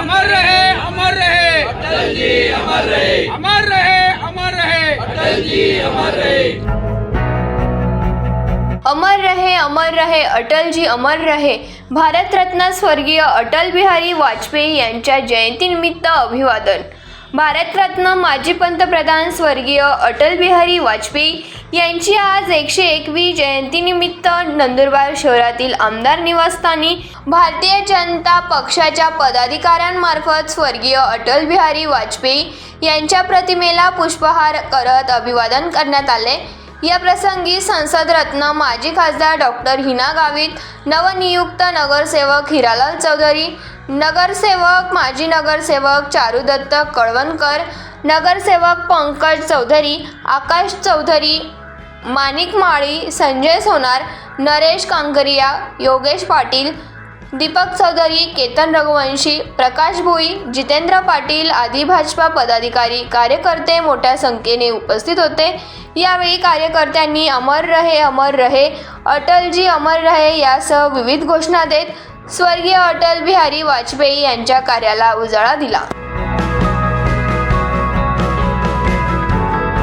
अमर रहे अमर रहे। अटल जी अमर रहे। अमर रहे अमर रहे। अटल जी अमर रहे। अमर रहे अमर रहे अटलजी अमर रहे. भारतरत्न स्वर्गीय अटल बिहारी वाजपेयी यांच्या जयंतीनिमित्त अभिवादन. भारतरत्न माजी पंतप्रधान स्वर्गीय अटल बिहारी वाजपेयी यांची आज एकशे एकवी जयंतीनिमित्त नंदुरबार शहरातील आमदार निवासस्थानी भारतीय जनता पक्षाच्या पदाधिकाऱ्यांमार्फत स्वर्गीय अटल बिहारी वाजपेयी यांच्या प्रतिमेला पुष्पहार करत अभिवादन करण्यात आले. या प्रसंगी संसद रत्न माजी खासदार डॉक्टर हिना गावित नवनियुक्त नगरसेवक हिरालाल चौधरी नगरसेवक माजी नगरसेवक चारुदत्त कळवणकर नगरसेवक पंकज चौधरी आकाश चौधरी माणिक माळी संजय सोनार नरेश कांकरिया योगेश पाटील दीपक चौधरी केतन रघुवंशी प्रकाश भोई जितेंद्र पाटील आदी भाजपा पदाधिकारी कार्यकर्ते मोठ्या संख्येने उपस्थित होते. यावेळी कार्यकर्त्यांनी अमर रहे अमर रहे अटलजी अमर रहे यासह विविध घोषणा देत स्वर्गीय अटल बिहारी वाजपेयी यांच्या कार्याला उजाळा दिला.